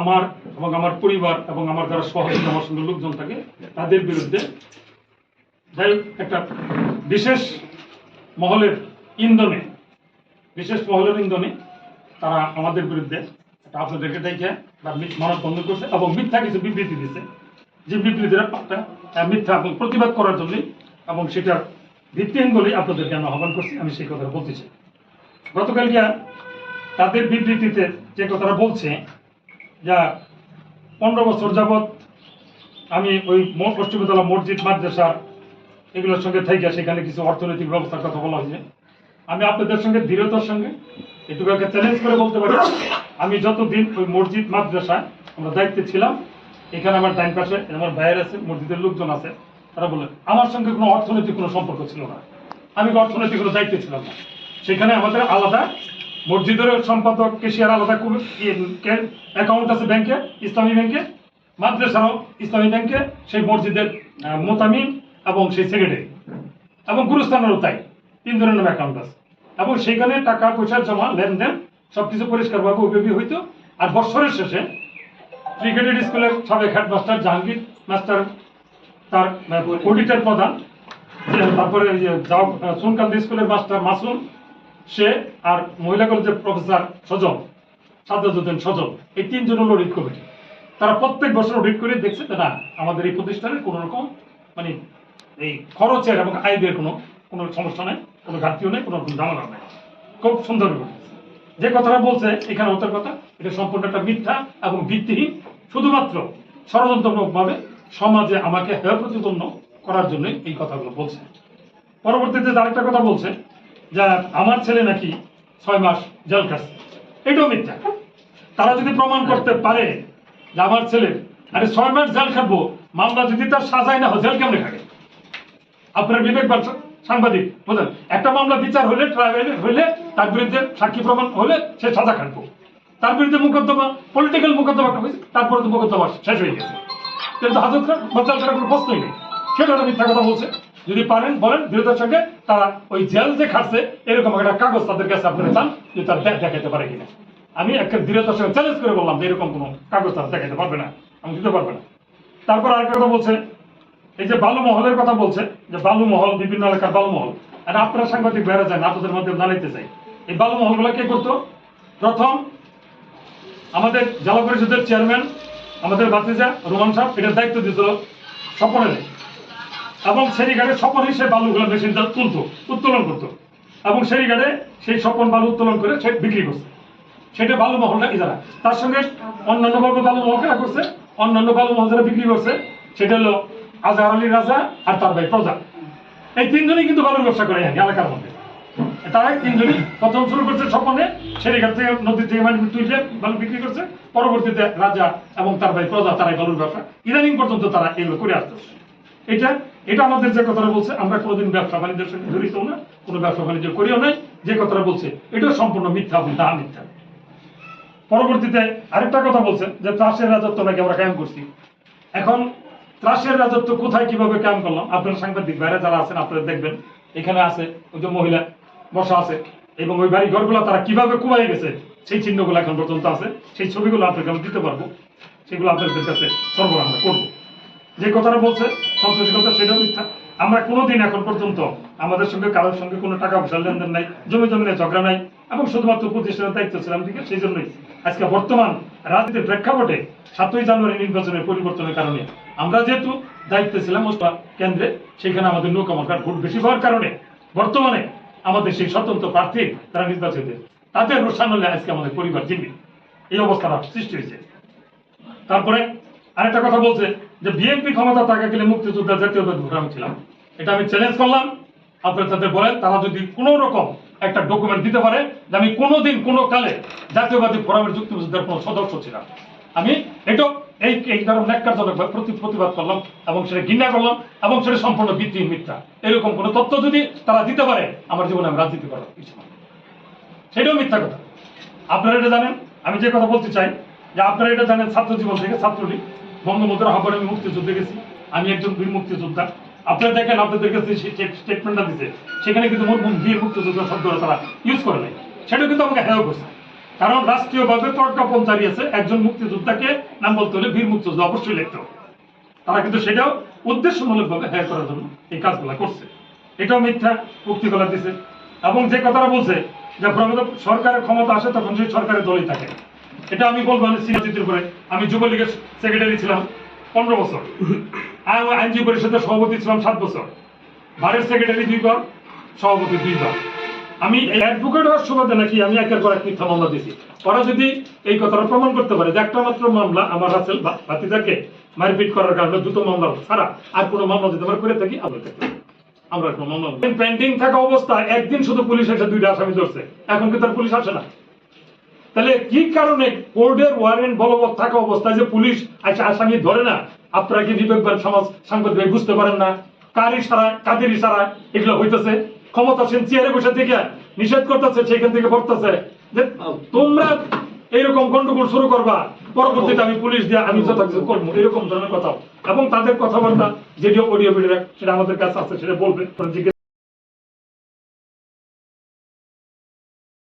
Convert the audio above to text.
আমার এবং আমার পরিবার এবং আমার যারা সহযোগী, আমার সঙ্গে লোকজন থাকে, তাদের বিরুদ্ধে যাই একটা বিশেষ মহলের ইন্ধনে, বিশেষ মহলের ইন্ধনে তারা আমাদের বিরুদ্ধে একটা আপনাদেরকে দেখে মানব বন্ধ করছে এবং মিথ্যা কিছু বিবৃতি দিচ্ছে যে বিবৃতিটা মিথ্যা প্রতিবাদ করার জন্যই এবং সেটা ভিত্তিহীন বলেই আপনাদেরকে আমি আহ্বান করছি, আমি সেই কথা বলতে চাই। গতকালকে তাদের বিবৃতিতে যে কথাটা বলছে, যা পনেরো বছর যাবৎ আমি ওই পশ্চিমতলা মসজিদ মাদ্রাসার এগুলোর সঙ্গে থেকে সেখানে কিছু অর্থনৈতিক ব্যবস্থার কথা বলা হয়েছে। আমি আপনাদের সঙ্গে, দৃঢ়তার সঙ্গে এটুকু একটা চ্যালেঞ্জ করে বলতে পারি। আমি যতদিন ওই মসজিদ মাদ্রাসায় আমরা দায়িত্বে ছিলাম, এখানে আমার টাইম পাশে আমার ভাইয়ের আছে, মসজিদের লোকজন আছে। তারা বলে আমার সঙ্গে কোনো অর্থনৈতিক কোনো সম্পর্ক ছিল না। আমি অর্থনৈতিক কোনো দায়িত্বে ছিলাম না? সেখানে আমাদের আলাদা মসজিদের সম্পাদক কেশিয়ার আলাদা অ্যাকাউন্ট আছে ব্যাংকে ইসলামী ব্যাংকে মাদ্রাসারও ইসলামী ব্যাংকে সেই মসজিদের আহ, মোতামিম এবং সেই সেক্রেটারি। এবং গুরুস্থানেরও তাই তিনজনের নামে অ্যাকাউন্ট আছে। এবং সেখানে টাকা পয়সা জমা লেনদেন সবকিছু পরিষ্কারভাবে উপযোগী হইতো। আর বছরের শেষে ক্রিকেটের স্কুলের সাবেক হেডমাস্টার জাহাঙ্গীর মাস্টার তার অডিটর প্রধান তারপরে ওই সুনকান্ত স্কুলের মাস্টার মাসুম সে আর মহিলা কলেজের প্রফেসর সজল সাদ্দাজুদ্দিন সজল, এই তিনজন হলো অডিট কমিটি তারা প্রত্যেক বছর অডিট করে দেখছে না, আমাদের এই প্রতিষ্ঠানের কোনো রকম মানে এই খরচের এবং আয় ব্যয়ের কোনো কোনো সমস্যা নেই, কোনো ঘাটতিও নেই, কোনো ঝামেলা নেই। খুব সুন্দর যে কথাটা বলছে, এখানে হতে কথা, এটা সম্পূর্ণ একটা মিথ্যা এবং ভিত্তিহীন, শুধুমাত্র ষড়যন্ত্রমূলকভাবে সমাজে আমাকে হেয় প্রতিপন্ন করার জন্য এই কথাগুলো বলছে। পরবর্তীতে আরেকটা কথা বলছে যে, আমার ছেলে নাকি ছয় মাস জেল কাটছে এটাও মিথ্যা। তারা যদি প্রমাণ করতে পারে যে আমার ছেলে, আরে ছয় মাস জেল খাটবো মামলা যদি তার সাজাই না হয়, জেল কেমনে খাটে আপনার বিবেকবান সা- সাংবাদিক, বুঝলেন? একটা মামলা বিচার হলে ট্রাইব্যুনালে হলে, তার বিরুদ্ধে সাক্ষী প্রমাণ হলে সে সাজা খাটবো। তার বিরুদ্ধে মোকদ্দমা পলিটিক্যাল মোকদ্দমা একটা হয়েছে, তারপরে তো মোকদ্দমা শেষ হয়ে গেছে। কিন্তু হাজত খান বদল করার কোনো সেটা মিথ্যা কথা বলছে। যদি পারেন, বলেন দৃঢ়তার সঙ্গে তারা ওই জেল যে খাটছে, এরকম একটা কাগজ তাদের কাছে আপনারা চান যে তার দেখ দেখাতে পারে কিনা। আমি একটা দৃঢ়তার সঙ্গে চ্যালেঞ্জ করে বললাম যে এরকম কোনো কাগজ তারা দেখাতে পারবে না, আমি দিতে পারবে না। তারপর আরেকটা কথা বলছে, এই যে বালু মহলের কথা বলছে, যে বালু মহল, বিভিন্ন এলাকার বালু মহল, আর আপনারা সাংবাদিক বেড়া যান, আপনাদের মধ্যে জানাইতে চাই, এই বালু মহলগুলো কে করতো? প্রথম আমাদের জেলা পরিষদের চেয়ারম্যান আমাদের বাতিজা রোমান সাহেব এটার দায়িত্ব দিয়েছিল স্বপনের। এবং সেরিঘাটে স্বপনই সে বালুগুলো মেশিন তুলতো, উত্তোলন করতো। এবং সেরিঘাটে সেই স্বপন বালু উত্তোলন করে সে বিক্রি করছে। সেটা বালু মহলটা ইজারা। তার সঙ্গে অন্যান্য ভাবে বালু মহল কারা করছে। অন্যান্য বালু মহল যারা বিক্রি করছে, সেটা হলো আজহার আলী রাজা আর তার ভাই প্রজা। এই তিনজনই কিন্তু বালুর ব্যবসা করে এলাকার মধ্যে। তারা তিনজনই প্রথম শুরু করছে থেকে নদী থেকে মানে তুলে বালু বিক্রি করছে। পরবর্তীতে রাজা এবং তার ভাই প্রজা, তারাই বালুর ব্যবসা। ইদানিং পর্যন্ত তারা এগুলো করে আসতেছে এটা এটা আমাদের যে কথাটা বলছে, আমরা কোনোদিন ব্যবসা বাণিজ্যের সঙ্গে জড়িত না, কোনো ব্যবসা বাণিজ্য করিও নাই। যে কথাটা বলছে এটাও সম্পূর্ণ মিথ্যা এবং দা মিথ্যা। পরবর্তীতে আরেকটা কথা বলছেন, যে ত্রাসের রাজত্ব নাকি আমরা কায়েম করছি। এখন ত্রাসের রাজত্ব কোথায়, কীভাবে কায়েম করলাম? আপনারা সাংবাদিক বাইরে যারা আছেন, আপনারা দেখবেন, এখানে আছে ওই যে মহিলা বসা আছে। এবং ওই বাড়ি ঘরগুলো তারা কীভাবে কুবাই গেছে, সেই চিহ্নগুলো এখন পর্যন্ত আছে। সেই ছবিগুলো আপনাকে আমি দিতে পারব। সেগুলো আপনাদের কাছে সরবরাহ করব। যে কথাটা বলছে সন্ত্রাসী কথা সেটাও মিথ্যা। আমরা কোনোদিন এখন পর্যন্ত আমাদের সঙ্গে, কারোর সঙ্গে কোনো টাকা পয়সার লেনদেন নাই, জমি জমি নিয়ে ঝগড়া নাই, এবং শুধুমাত্র প্রতিষ্ঠানের দায়িত্ব ছিলাম দিকে সেই জন্যই। আজকে বর্তমান রাজনীতির প্রেক্ষাপটে সাতই জানুয়ারি নির্বাচনের পরিবর্তনের কারণে আমরা যেহেতু দায়িত্বে ছিলাম কেন্দ্রে, সেখানে আমাদের নৌকা মার্কার ভোট বেশি হওয়ার কারণে বর্তমানে আমাদের সেই স্বতন্ত্র প্রার্থী তারা নির্বাচিত। তাদের রোষান হলে আজকে আমাদের পরিবার জিম্মি। এই অবস্থাটা সৃষ্টি হয়েছে। তারপরে আরেকটা কথা বলছে যে বিএনপি ক্ষমতা থাকা গেলে মুক্তিযোদ্ধা ভোটার আমি ছিলাম এটা আমি চ্যালেঞ্জ করলাম। আপনারা তাদের বলেন, তারা যদি কোনো রকম একটা ডকুমেন্ট দিতে পারে যে আমি কোনোদিন কোনো কালে জাতীয়বাদী ফোরামের যুক্তিযুদ্ধের কোনো সদস্য ছিলাম। আমি এটাও এই এই ধরনের ন্যাক্কারজনক প্রতি প্রতিবাদ করলাম, এবং সেটা ঘৃণা করলাম, এবং সেটা সম্পূর্ণ ভিত্তিহীন মিথ্যা। এরকম কোনো তথ্য যদি তারা দিতে পারে, আমার জীবনে আমি রাজনীতি করার কিছু সেটাও মিথ্যা কথা। আপনারা এটা জানেন? আমি যে কথা বলতে চাই, যে আপনারা এটা জানেন ছাত্র জীবন থেকে ছাত্রলীগ। বঙ্গবন্ধুর আহ্বানে আমি মুক্তিযুদ্ধে গেছি। আমি একজন বীর মুক্তিযোদ্ধা। আপনারা দেখেন, আপনাদের কাছে স্টেটমেন্টটা দিছে। সেখানে কিন্তু বীর মুক্তিযোদ্ধা শব্দটা তারা ইউজ করে নাই। সেটা কিন্তু আমাকে হেয় করছে। কারণ রাষ্ট্রীয়ভাবে প্রজ্ঞাপন আছে একজন মুক্তিযোদ্ধাকে, নাম বলতে হলে বীর মুক্তিযোদ্ধা অবশ্যই লিখতে হবে। তারা কিন্তু সেটাও উদ্দেশ্যমূলকভাবে হ্যাঁ করার জন্য এই কাজগুলো করছে। এটাও মিথ্যা করা দিছে। এবং যে কথাটা বলছে যে সরকারের ক্ষমতা আসে তখন সেই সরকারের দলই থাকে। এটা আমি বলব, আমি সিনিয়র করে আমি যুবলীগের সেক্রেটারি ছিলাম পনেরো বছর। আইনজীবী পরিষদের সভাপতি ছিলাম সাত বছর। বারের সেক্রেটারি দুইবার, সভাপতি দুইবার। আমি অ্যাডভোকেট হওয়ার সুবাদে নাকি আমি একের পর এক মিথ্যা মামলা দিয়েছি ওরা যদি এই কথাটা প্রমাণ করতে পারে যে একটা মাত্র মামলা আমার রাসেল ভাতিজাকে মারপিট করার কারণে দুটো মামলা ছাড়া আর কোনো মামলা যদি আমরা করে থাকি, আমরা থাকি আমরা কোনো মামলা পেন্ডিং থাকা অবস্থায় একদিন শুধু পুলিশ এসে দুইটা আসামি ধরছে। এখন কি তার পুলিশ আসে না? তাহলে কি কারণে কোর্টের ওয়ারেন্ট বলবৎ থাকা অবস্থায় যে পুলিশ আসামি ধরে না? আপনারা কি বিবেকবান সমাজ সাংবাদিক বুঝতে পারেন না? কার ইশারা কাদের ইশারা এগুলো হইতেছে? ক্ষমতাসীন চেয়ারে বসে থেকে নিষেধ করতেছে, সেখান থেকে পড়তেছে। যে তোমরা এইরকম গন্ডগোল শুরু করবা, পরবর্তীতে আমি পুলিশ দিয়ে আমি করব, এরকম ধরনের কথা। এবং তাদের কথাবার্তা, যেটি অডিও ভিডিও সেটা আমাদের কাছে আছে, সেটা বলবে।